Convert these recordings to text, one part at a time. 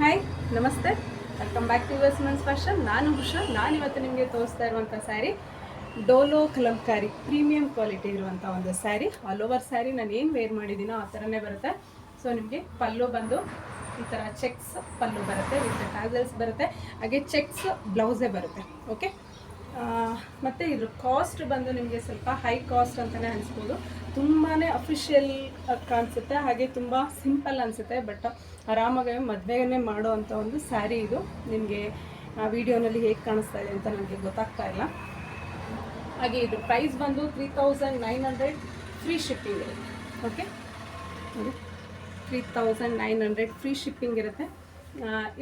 Hi ನಮಸ್ತೆ. Welcome back to yours man's fashion ನಾನು ಹುಷಾರ್ ನಾನು ಇವತ್ತು ನಿಮಗೆ ತೋರಿಸ್ತಾ ಇರುವಂಥ ಸ್ಯಾರಿ ಡೋಲೋ ಕಲಂಕಾರಿ ಪ್ರೀಮಿಯಂ ಕ್ವಾಲಿಟಿ ಇರುವಂಥ ಒಂದು ಸ್ಯಾರಿ ಆಲ್ ಓವರ್ ಸ್ಯಾರಿ ನಾನು ಏನು ವೇರ್ ಮಾಡಿದ್ದೀನೋ ಆ ಥರನೇ ಬರುತ್ತೆ. ಸೊ ನಿಮಗೆ ಪಲ್ಲು ಬಂದು ಈ ಥರ ಚೆಕ್ಸ್ ಪಲ್ಲು ಬರುತ್ತೆ, ವಿತ್ ಟ್ಯಾಸಲ್ಸ್ ಬರುತ್ತೆ. ಹಾಗೆ ಚೆಕ್ಸ್ ಬ್ಲೌಸೇ ಬರುತ್ತೆ ಓಕೆ ಮತ್ತು ಇದ್ರ ಕಾಸ್ಟ್ ಬಂದು ನಿಮಗೆ ಸ್ವಲ್ಪ ಹೈ ಕಾಸ್ಟ್ ಅಂತಲೇ ಅನಿಸ್ಬೋದು. ತುಂಬಾ ಅಫಿಷಿಯಲ್ ಕಾಣಿಸುತ್ತೆ. ಹಾಗೆ ತುಂಬ ಸಿಂಪಲ್ ಅನಿಸುತ್ತೆ. ಬಟ್ ಆರಾಮಾಗಿ ಮದುವೆನೇ ಮಾಡೋ ಅಂಥ ಒಂದು ಸ್ಯಾರಿ ಇದು. ನಿಮಗೆ ವಿಡಿಯೋನಲ್ಲಿ ಹೇಗೆ ಕಾಣಿಸ್ತಾ ಇದೆ ಅಂತ ನನಗೆ ಗೊತ್ತಾಗ್ತಾ ಇಲ್ಲ. ಹಾಗೆ ಇದು ಪ್ರೈಸ್ ಬಂದು three thousand nine hundred free shipping ಇರುತ್ತೆ. Okay three thousand nine hundred free shipping ಇರುತ್ತೆ.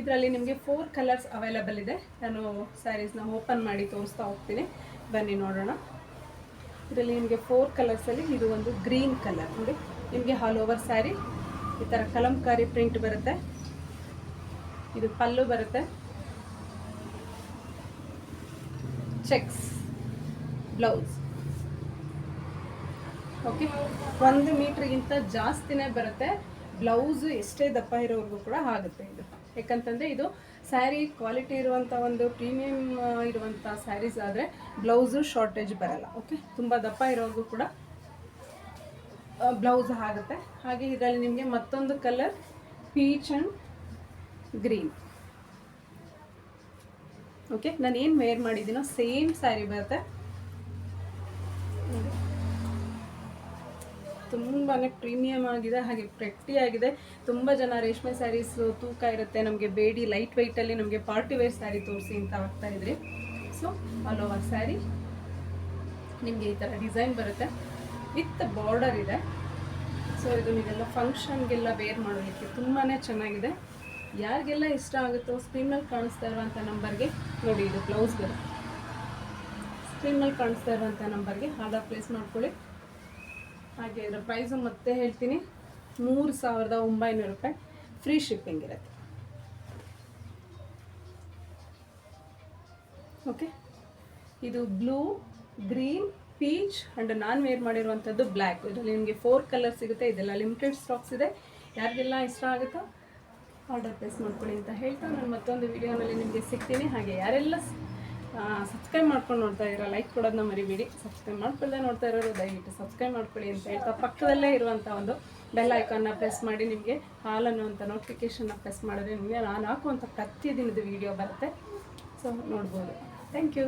ಇದರಲ್ಲಿ ನಿಮಗೆ ಫೋರ್ ಕಲರ್ಸ್ ಅವೈಲಬಲ್ ಇದೆ. ನಾನು ಸ್ಯಾರೀಸ್ನ ಓಪನ್ ಮಾಡಿ ತೋರಿಸ್ತಾ ಹೋಗ್ತೀನಿ. ಬನ್ನಿ ನೋಡೋಣ. ಇದರಲ್ಲಿ ನಿಮಗೆ ಫೋರ್ ಕಲರ್ಸಲ್ಲಿ ಇದು ಒಂದು ಗ್ರೀನ್ ಕಲರ್ ನೋಡಿ, ನಿಮಗೆ ಆಲ್ ಓವರ್ ಸ್ಯಾರಿ ಈ ಥರ ಕಲಂಕಾರಿ ಪ್ರಿಂಟ್ ಬರುತ್ತೆ. ಇದು ಪಲ್ಲು ಬರುತ್ತೆ. ಚೆಕ್ಸ್ ಬ್ಲೌಸ್ ಓಕೆ ಒಂದು ಮೀಟ್ರಿಗಿಂತ ಜಾಸ್ತಿನೇ ಬರುತ್ತೆ. ಬ್ಲೌಸ್ ಎಷ್ಟೇ ದಪ್ಪ ಇರೋವರೆಗೂ ಕೂಡ ಆಗುತ್ತೆ ಇದು. ಯಾಕಂತಂದರೆ ಇದು ಸ್ಯಾರಿ ಕ್ವಾಲಿಟಿ ಇರುವಂಥ ಒಂದು ಪ್ರೀಮಿಯಂ ಇರುವಂಥ ಸ್ಯಾರೀಸ್ ಆದರೆ ಬ್ಲೌಸು ಶಾರ್ಟೇಜ್ ಬರಲ್ಲ ಓಕೆ ತುಂಬ ದಪ್ಪ ಇರೋವರೆಗೂ ಕೂಡ ಬ್ಲೌಸ್ ಆಗುತ್ತೆ. ಹಾಗೆ ಇದರಲ್ಲಿ ನಿಮಗೆ ಮತ್ತೊಂದು colour peach and green okay ನಾನು ಏನು ವೇರ್ ಮಾಡಿದ್ದೀನೋ ಸೇಮ್ ಸ್ಯಾರಿ ಬರುತ್ತೆ. ತುಂಬಾ ಪ್ರೀಮಿಯಮ್ ಆಗಿದೆ, ಹಾಗೆ ಪ್ರೆಟ್ಟಿ ಆಗಿದೆ. ತುಂಬ ಜನ ರೇಷ್ಮೆ ಸ್ಯಾರೀಸ್ ತೂಕ ಇರುತ್ತೆ. ನಮಗೆ ಬೇಡಿ ಲೈಟ್ ವೆಯ್ಟಲ್ಲಿ ನಮಗೆ ಪಾರ್ಟಿ ವೇರ್ ಸ್ಯಾರಿ ತೋರಿಸಿ ಅಂತ ಆಗ್ತಾ ಇದ್ರಿ. ಸೊ ಆಲ್ ಓವರ್ ಸ್ಯಾರಿ ನಿಮಗೆ ಈ ಥರ ಡಿಸೈನ್ ಬರುತ್ತೆ. ವಿತ್ ಬಾರ್ಡರ್ ಇದೆ. ಸೊ ಇದು ನೀವೆಲ್ಲ ಫಂಕ್ಷನ್ಗೆಲ್ಲ ವೇರ್ ಮಾಡೋದಕ್ಕೆ ತುಂಬಾ ಚೆನ್ನಾಗಿದೆ. ಯಾರಿಗೆಲ್ಲ ಇಷ್ಟ ಆಗುತ್ತೋ ಸ್ಕ್ರೀನಲ್ಲಿ ಕಾಣಿಸ್ತಾ ಇರುವಂಥ ನಂಬರ್ಗೆ ನೋಡಿ, ಇದು ಬ್ಲೌಸ್ ಬರುತ್ತೆ. ಸ್ಕ್ರೀನಲ್ಲಿ ಕಾಣಿಸ್ತಾ ಇರುವಂಥ ನಂಬರ್ಗೆ ಆರ್ಡರ್ ಪ್ಲೇಸ್ ಮಾಡ್ಕೊಳ್ಳಿ ಹಾಗೆ ಇದರ ಪ್ರೈಸು ಮತ್ತೆ ಹೇಳ್ತೀನಿ. ಮೂರು ಸಾವಿರದ ಒಂಬೈನೂರು ರೂಪಾಯಿ ಫ್ರೀ ಶಿಪ್ಪಿಂಗ್ ಇರುತ್ತೆ. ಓಕೆ ಇದು ಬ್ಲೂ ಗ್ರೀನ್ ಪೀಚ್ ಆ್ಯಂಡ್ ನಾನು ವೇರ್ ಮಾಡಿರುವಂಥದ್ದು ಬ್ಲ್ಯಾಕ್ ಇದರಲ್ಲಿ ನಿಮಗೆ ಫೋರ್ ಕಲರ್ ಸಿಗುತ್ತೆ. ಇದೆಲ್ಲ ಲಿಮಿಟೆಡ್ ಸ್ಟಾಕ್ಸ್ ಇದೆ. ಯಾರಿಗೆಲ್ಲ ಇಷ್ಟ ಆಗುತ್ತೋ ಆರ್ಡರ್ ಪ್ಲೇಸ್ ಮಾಡ್ಕೊಳ್ಳಿ ಅಂತ ಹೇಳ್ತಾ ನಾನು ಮತ್ತೊಂದು ವಿಡಿಯೋನಲ್ಲಿ ನಿಮಗೆ ಸಿಗ್ತೀನಿ. ಹಾಗೆ ಯಾರೆಲ್ಲ ಸಬ್ಸ್ಕ್ರೈಬ್ ಮಾಡ್ಕೊಂಡು ನೋಡ್ತಾ ಇದ್ದೀರಾ ಲೈಕ್ ಕೊಡೋದನ್ನ ಮರಿಬೇಡಿ. ಸಬ್ಸ್ಕ್ರೈಬ್ ಮಾಡ್ಕೊಳ್ಳದೆ ನೋಡ್ತಾ ಇರೋರು ದಯವಿಟ್ಟು ಸಬ್ಸ್ಕ್ರೈಬ್ ಮಾಡ್ಕೊಳ್ಳಿ ಅಂತ ಹೇಳ್ತಾ ಪಕ್ಕದಲ್ಲೇ ಇರುವಂಥ ಒಂದು ಬೆಲ್ ಐಕಾನ್ನ ಪ್ರೆಸ್ ಮಾಡಿ ನಿಮಗೆ ಹಾಲ್ ಅನ್ನುವಂಥ ನೋಟಿಫಿಕೇಷನ್ನ ಪ್ರೆಸ್ ಮಾಡಿದ್ರೆ ನಿಮಗೆ ನಾನು ಹಾಕುವಂಥ ಪ್ರತಿದಿನದ ವಿಡಿಯೋ ಬರುತ್ತೆ. ಸೊ ನೋಡ್ಬೋದು. Thank you